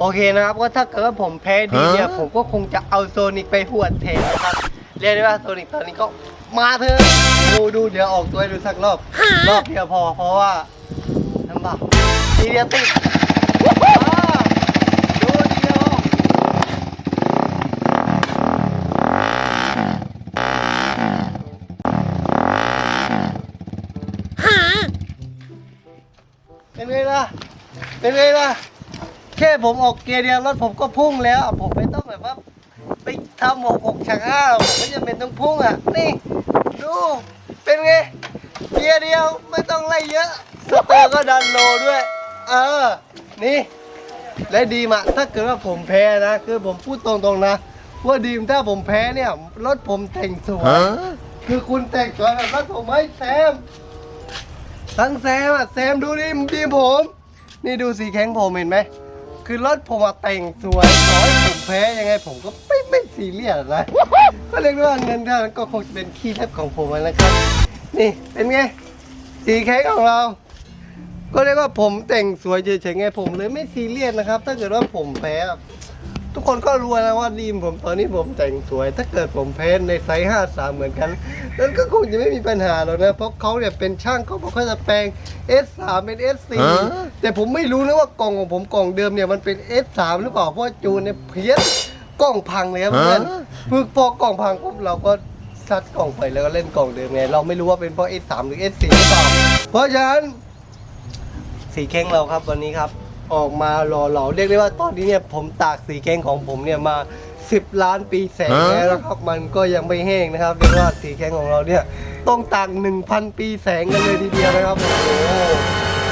โอเคนะครับก็ถ้าเกิดว่าผมแพ้ดีเนี่ยผมก็คงจะเอาโซนิกไปหวดแทนนะครับเรียกได้ว่าโซนิกตอนนี้ก็มาเถอะดูดูเดี๋ยวออกตัวให้ดูสักรอบรอบเดียวพอเพราะว่าลำบากทีเดียวติดอ่าดูเดียวเป็นไงล่ะเป็นไงล่ะ แค่ผมออกเกียร์เดียวรถผมก็พุ่งแล้วอะผมไม่ต้องแบบว่าไปทำหกหกชักห้าหรอกผมไม่จำเป็นต้องพุ่งอะ นี่ ดูเป็นไงเกียร์เดียวไม่ต้องไล่เยอะสเตอร์ก็ดันโลด้วย เออ นี่ และดีมอะถ้าเกิดว่าผมแพ้นะคือผมพูดตรงๆนะ ว่าดีมถ้าผมแพ้เนี่ยรถผมแต่งสวยคือคุณแต่งสวยแบบรถผมไม่แซมทั้งแซมอะแซมดูดิดีมผม นี่ดูสีแข็งผมเห็นไหม คือรถผมอะแต่งสวยขอให้ผมแพ้ยังไงผมก็ไม่ไม่ซีเรียสนะก็เรียกว่าเงินเท่านั้นก็คงจะเป็นขี้เล็บของผมนะครับนี่เป็นไงสีแข็งของเรา ก็เรียกว่าผมแต่งสวยเฉยๆไงผมเลยไม่ซีเรียสนะครับ ถ้าเกิดว่าผมแพ้อะ ทุกคนก็รู้นะว่าดีมผมตอนนี้ผมแต่งสวย ถ้าเกิดผมแพ้ในไซส์ 5 3 เหมือนกันนั่นก็คงจะไม่มีปัญหาหรอกนะ เพราะเขาเนี่ยเป็นช่างเขาบอกเขาจะแปลง S3 เป็น S4 แต่ผมไม่รู้นะว่ากล่องของผมกล่องเดิมเนี่ยมันเป็น S3 หรือเปล่าเพราะว่าจูนเนี่ยเพี้ยนกล่องพังเลยครับเพื่อนคือพอกล่องพังปุ๊บเราก็ซัดกล่องไปแล้วก็เล่นกล่องเดิมไงเราไม่รู้ว่าเป็นเพราะ S3 หรือ S4 หรือเปล่าเพราะฉะนั้นสีแข้งเราครับวันนี้ครับ ออกมาหล่อเหลาเรียกได้ว่าตอนนี้เนี่ยผมตากสีแข้งของผมเนี่ยมา 10 ล้านปีแสงแล้วครับมันก็ยังไม่แห้งนะครับเรียกว่าสีแข้งของเราเนี่ยต้องตาก1,000 ปีแสงกันเลยทีเดียวนะครับโอ้โห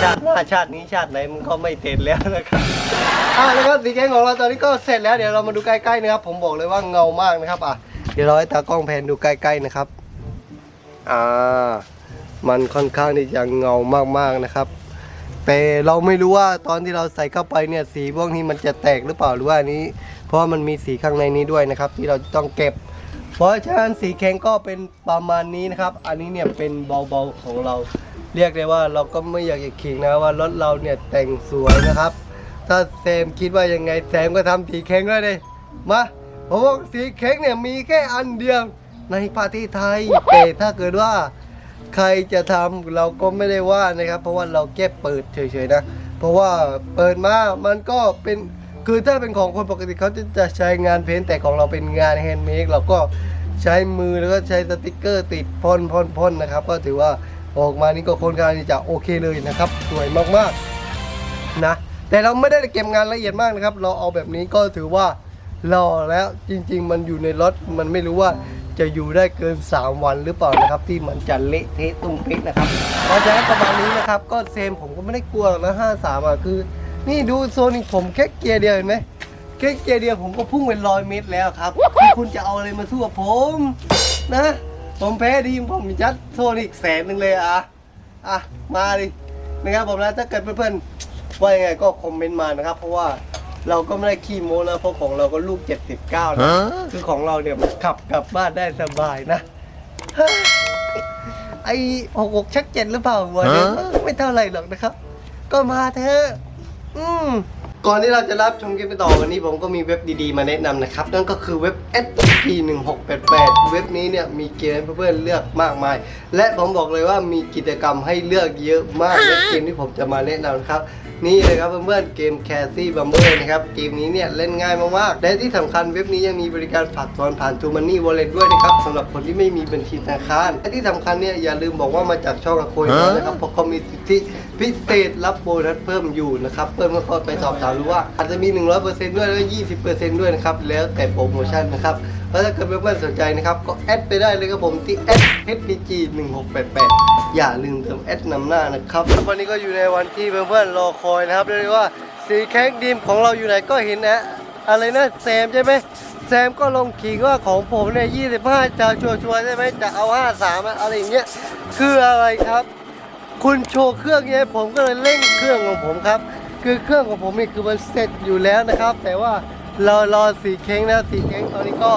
ชาติหน้าชาตินี้ชาติไหนมันก็ไม่เสร็จแล้วนะครับอะแล้วก็สีแข้งของเราตอนนี้ก็เสร็จแล้วเดี๋ยวเรามาดูใกล้ๆนะครับ ผมบอกเลยว่าเงามากนะครับอะเดี๋ยวเราให้ตากล้องแพนดูใกล้ๆนะครับอ่ามันค่อนข้างที่จะเงามากๆนะครับ แต่เราไม่รู้ว่าตอนที่เราใส่เข้าไปเนี่ยสีพวกนี้มันจะแตกหรือเปล่าหรือว่าอันนี้ เพราะว่ามันมีสีข้างในนี้ด้วยนะครับ ที่เราต้องเก็บ เพราะฉะนั้นสีแข็งก็เป็นประมาณนี้นะครับ อันนี้เนี่ยเป็นเบาๆของเรา เรียกได้ว่าเราก็ไม่อยากจะขิงนะว่ารถเราเนี่ยแต่งสวยนะครับ ถ้าแซมคิดว่ายังไงแซมก็ทำสีแข็งได้เลยมาเพราะว่าสีแข็งเนี่ยมีแค่อันเดียวในประเทศไทยแต่ถ้าเกิดว่า ใครจะทำเราก็ไม่ได้ว่านะครับ เพราะว่าเราแค่เปิดเฉยๆนะ เพราะว่าเปิดมา มันก็เป็นคือถ้าเป็นของคนปกติเขาจะใช้งานเพ้นแต่ของเราเป็นงานแฮนด์เมดเราก็ใช้มือแล้วก็ใช้สติกเกอร์ติดพ่นพ่นพ่นนะครับ ก็ถือว่าออกมานี่ก็คนข้างจะโอเคเลยนะครับสวยมากๆนะแต่เราไม่ได้เก็บงานละเอียดมากนะครับ เราเอาแบบนี้ก็ถือว่าหล่อแล้วจริง ๆ มันอยู่ในรถมันไม่รู้ว่า จะอยู่ได้เกิน 3 วันหรือเปล่านะครับ ที่มันจะเละเทะตุ้มเป๊กนะครับ เพราะฉะนั้นประมาณนี้นะครับก็เซมผมก็ไม่ได้กลัวหรอกนะ5 3อะคือ นี่ดูโซนิกผมแค่เกียร์เดียวเห็นไหมแค่เกียร์เดียวผมก็พุ่งเป็นร้อยเมตรแล้วครับคือคุณจะเอาอะไรมาสู้กับผมนะผมแพ้ดีมผมยัดโซนิกแสนหนึ่งเลยอะอะมาดินะครับผมแล้วถ้าเกิดเพื่อนๆว่ายังไงก็คอมเมนต์มานะครับ เพราะว่า เราก็ไม่ได้ขี้โม้นะเพราะของเราก็ลูก 79นะคือของเราเนี่ยมันขับกลับบ้านได้สบายนะ ไอ้หกหกชักเจ็ดหรือเปล่าวันนี้ไม่เท่าไหร่หรอกนะครับ ก็มาเถอะอืม ก่อนที่เราจะรับชมคลิปต่อวันนี้ผมก็มีเว็บดีๆมาแนะนำนะครับ นั่นก็คือเว็บ SP 1 6 8 8เว็บนี้เนี่ยมีเกมให้เพื่อนๆเลือกมากมาย และผมบอกเลยว่ามีกิจกรรมให้เลือกเยอะมากในเกมที่ผมจะมาแนะนำนะครับ นี่เลยครับเพื่อนๆเกม c a s s i e Bumble นะครับ เกมนี้เนี่ยเล่นง่ายมากๆ และที่สำคัญเว็บนี้ยังมีบริการฝากถอนผ่าน t ูมันนี่ Wallet ด้วยนะครับสำหรับคนที่ไม่มีบัญชีธนาคารและที่สำคัญเนี่ยอย่าลืมบอกว่ามาจากช่องอโคยนะครับเพราะเขามีสิทธิ พิเศษรับโบนัสเพิ่มอยู่นะครับ เพิ่มเมื่อข้าไปสอบถามรู้ว่าอาจจะมี 100%ด้วยแล้วก็20%ด้วยนะครับ แล้วแต่โปรโมชั่นนะครับแล้วถ้าเกิดเพื่อนๆสนใจนะครับ ก็แอดไปได้เลยครับผมที่แอด HPG 1688อย่าลืมเติมแอดนำหน้านะครับวันนี้ก็อยู่ในวันที่เพื่อนๆรอคอยนะครับเรียกว่าสีแข้งดีมของเราอยู่ไหนก็เห็นนะอะไรนะแซมใช่ไหมแซมก็ลงขิงว่าของผมเนี่ย25จะชัวร์ๆใช่ไหมจะเอา 53อะไรอย่างเงี้ยคืออะไรครับ คุณโชว์เครื่องเนี้ยผมก็เลยเร่งเครื่องของผมครับ คือเครื่องของผมนี่คือมันเสร็จอยู่แล้วนะครับ แต่ว่าเรารอสีเค้งนะสีเค้งตอนนี้ก็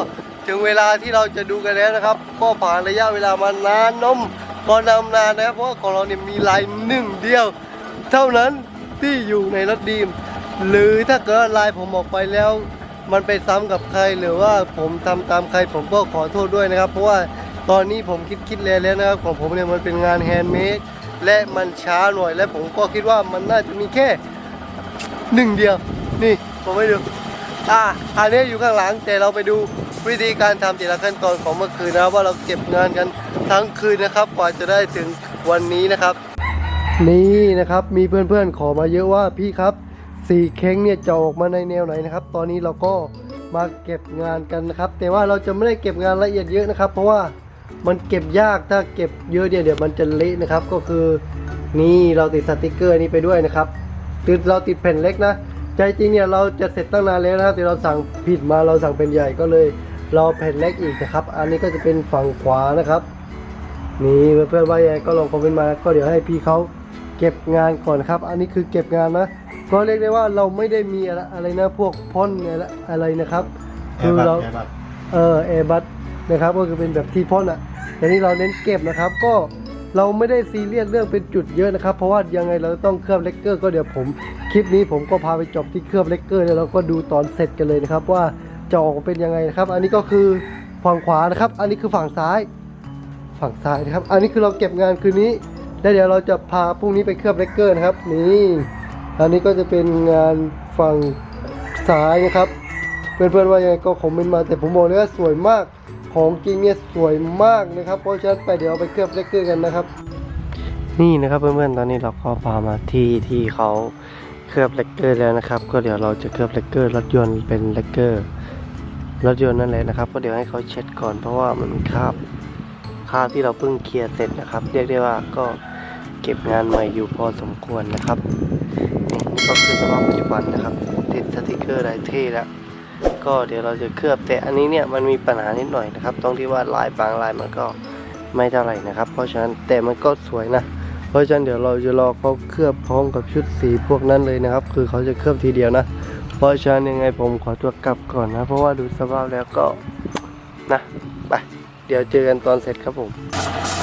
ถึงเวลาที่เราจะดูกันแล้วนะครับ ก็ผ่านระยะเวลามานานนมก็นำนานนะครับเพราะว่าของเราเนี่ยมีลายหนึ่งเดียว เท่านั้นที่อยู่ในรถดีม หรือถ้าเกิดลน์ผมออกไปแล้ว มันไปซ้ำกับใครหรือว่าผมทำตามใครผมก็ขอโทษด้วยนะครับ เพราะว่าตอนนี้ผมคิดคิดแล้วแล้วนะครับของผมเนี่ยมันเป็นงานแฮนด์เมด และมันช้าหน่อยและผมก็คิดว่ามันน่าจะมีแค่หนึ่งเดียว นี่ผมไม่ดูอะอันนี้อยู่ข้างหลังแต่เราไปดูวิธีการทำแต่ละขั้นตอนของเมื่อคืนนะว่าเราเก็บงานกันทั้งคืนนะครับกว่าจะได้ถึงวันนี้นะครับ นี่นะครับมีเพื่อนๆขอมาเยอะว่าพี่ครับสีเค้งเนี่ยจะออกมาในแนวไหนนะครับ ตอนนี้เราก็มาเก็บงานกันนะครับ แต่ว่าเราจะไม่ได้เก็บงานละเอียดเยอะนะครับ เพราะว่า มันเก็บยากถ้าเก็บเยอะเนี่ยเดี๋ยวมันจะเละนะครับ ก็คือนี่เราติดสติกเกอร์นี้ไปด้วยนะครับติดเราติดแผ่นเล็กนะใจจริงเนี่ยเราจะเสร็จตั้งนานแล้วนะครับแต่เราสั่งผิดมาเราสั่งเป็นใหญ่ก็เลยเราแผ่นเล็กอีกนะครับ อันนี้ก็จะเป็นฝั่งขวานะครับนี่เพื่อนๆว่ายังไงก็ลองคอมเมนต์มาก็เดี๋ยวให้พี่เขาเก็บงานก่อนครับ อันนี้คือเก็บงานนะก็เรียกได้ว่าเราไม่ได้มีอะไรอะไรนะพวกพ่นอะไรอะไรนะครับ คือเราเออแอร์บัส นะครับ ก็คือเป็นแบบที่พ่นอะแต่นี่เราเน้นเก็บนะครับ ก็เราไม่ได้ซีเรียสเรื่องเป็นจุดเยอะนะครับ เพราะว่ายังไงเราต้องเคลือบเลกเกอร์ก็เดี๋ยวผมคลิปนี้ผมก็พาไปจบที่เคลือบเลกเกอร์แล้วเราก็ดูตอนเสร็จกันเลยนะครับ ว่าจะออกเป็นยังไงนะครับ อันนี้ก็คือฝั่งขวานะครับ อันนี้คือฝั่งซ้าย ฝั่งซ้ายนะครับ อันนี้คือเราเก็บงานคืนนี้แล้วเดี๋ยวเราจะพาพรุ่งนี้ไปเคลือบเลกเกอร์นะครับนี่อันนี้ก็จะเป็นงานฝั่งซ้ายนะครับเพื่อนๆว่ายังไงก็คอมเมนต์มาแต่ผมบอกเลยว่าสวยมาก ของจริงเนี่ยสวยมากนะครับ เพราะฉะนั้นไปเดี๋ยวไปเคลือบเล็กเกอร์กันนะครับ นี่นะครับเพื่อนๆตอนนี้เราก็พามาที่ที่เขาเคลือบเล็กเกอร์แล้วนะครับ ก็เดี๋ยวเราจะเคลือบเล็กเกอร์รถยนต์เป็นเล็กเกอร์รถยนต์นั่นแหละนะครับ ก็เดี๋ยวให้เขาเช็ดก่อนเพราะว่ามันคราบคราบที่เราเพิ่งเคลียร์เสร็จนะครับเรียกได้ว่าก็เก็บงานใหม่อยู่พอสมควรนะครับนี่ก็คือสภาพปัจจุบันนะครับติดสติกเกอร์ไดเท่แล้ว ก็เดี๋ยวเราจะเคลือบแต่อันนี้เนี่ยมันมีปัญหานิดหน่อยนะครับตรงที่ว่าลายบางลายมันก็ไม่เท่าไหร่นะครับ เพราะฉะนั้นแต่มันก็สวยนะ เพราะฉะนั้นเดี๋ยวเราจะรอเขาเคลือบพร้อมกับชุดสีพวกนั้นเลยนะครับ คือเขาจะเคลือบทีเดียวนะ เพราะฉะนั้นยังไงผมขอตัวกลับก่อนนะ เพราะว่าดูสภาพแล้วก็นะไปเดี๋ยวเจอกันตอนเสร็จครับผม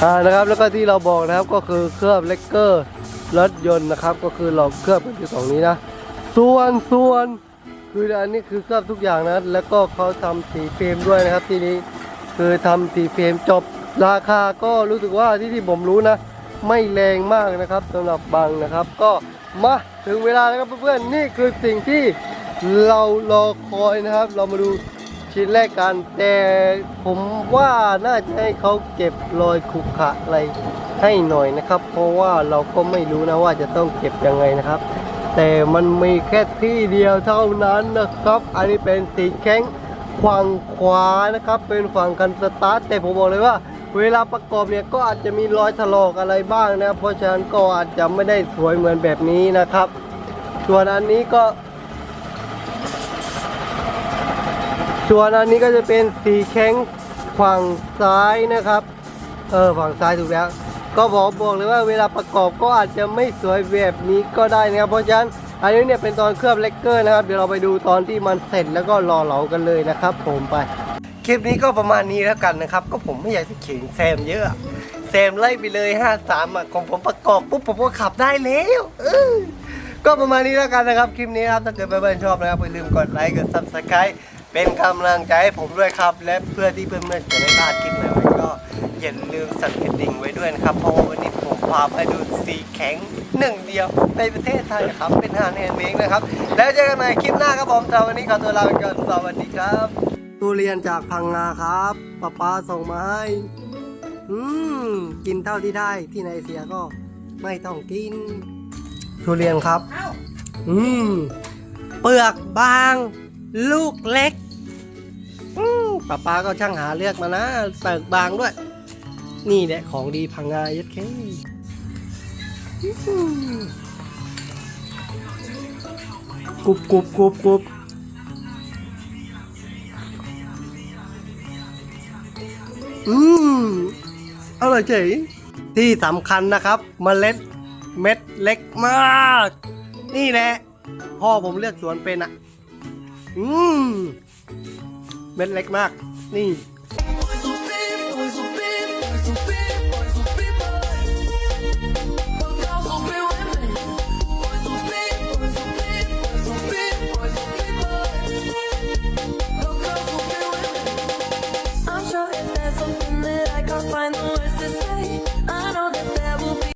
อ่านะครับแล้วก็ที่เราบอกนะครับก็คือเคลือบเลกเกอร์รถยนต์นะครับ ก็คือเราเคลือบกันที่ตรงนี้นะ ส่วนส่วน คืออันนี้คือเคลือบทุกอย่างนะ แล้วก็เขาทำสีเฟรมด้วยนะครับที่นี้คือทำสีเฟรมจบราคาก็รู้สึกว่าที่ที่ผมรู้นะ ไม่แรงมากนะครับสำหรับบังนะครับ ก็มาถึงเวลาแล้วครับเพื่อนๆนี่คือสิ่งที่เรารอคอยนะครับ เรามาดูชิ้นแรกกันแต่ผมว่าน่าจะให้เขาเก็บรอยขุขะอะไรให้หน่อยนะครับ เพราะว่าเราก็ไม่รู้นะว่าจะต้องเก็บยังไงนะครับ แต่มันมีแค่ที่เดียวเท่านั้นนะครับ อันนี้เป็นสีแข้งฝั่งขวานะครับ เป็นฝั่งกันสตาร์ทแต่ผมบอกเลยว่า เวลาประกอบเนี่ยก็อาจจะมีรอยถลอกอะไรบ้างนะเพราะฉะนั้นก็อาจจะไม่ได้สวยเหมือนแบบนี้นะครับ ส่วนอันนี้ก็ส่วนอันนี้ก็จะเป็นสีแข้งฝั่งซ้ายนะครับ เออฝั่งซ้ายถูกแล้ว ก็บอกบอกเลยว่าเวลาประกอบก็อาจจะไม่สวยแบบนี้ก็ได้นะครับเพราะฉะนั้นอันนี้เนี่ยเป็นตอนเคลือบเลกเกอร์นะครับ เดี๋ยวเราไปดูตอนที่มันเสร็จแล้วก็รอเหลากันเลยนะครับ ผมไป คลิปนี้ก็ประมาณนี้แล้วกันนะครับ ก็ผมไม่อยากจะเขียนแซมเยอะแซมไล่ไปเลย 53อะของผมประกอบปุ๊บผมก็ขับได้แล้วเออก็ประมาณนี้แล้วกันนะครับ คลิปนี้ครับถ้าเกิดเพื่อนๆชอบนะครับอย่าลืมกดไลค์กด subscribe เป็นกำลังใจให้ผมด้วยครับ และเพื่อที่เพื่อนๆจะไม่พลาดคลิปใหม่ อย่าลืมสั่นกระดิ่งไว้ด้วยนะครับ เพราะว่าวันนี้ผมพาไปดูสีแข็งหนึ่งเดียวในประเทศไทยครับ เป็นอาหารแฮนด์เมดนะครับ แล้วเจอกันใหม่คลิปหน้าครับผมสำหรับวันนี้ขอตัวลาไปก่อนสวัสดีครับทุเรียนจากพังงาครับป้าป้าส่งมาให้อืมกินเท่าที่ได้ที่ไหนเสียก็ไม่ต้องกิน ทุเรียนครับ อืมเปลือกบาง ลูกเล็กป้าป้าก็ช่างหาเลือกมานะเปลือกบางด้วย นี่แหละของดีพังงายัดแค่กรุบกรุบกรุบกรุบอืมอร่อยเจ๋ที่สำคัญนะครับเมล็ดเม็ดเล็กมาก นี่แหละ พ่อผมเลือกสวนเป็นอะ อืม เม็ดเล็กมาก นี่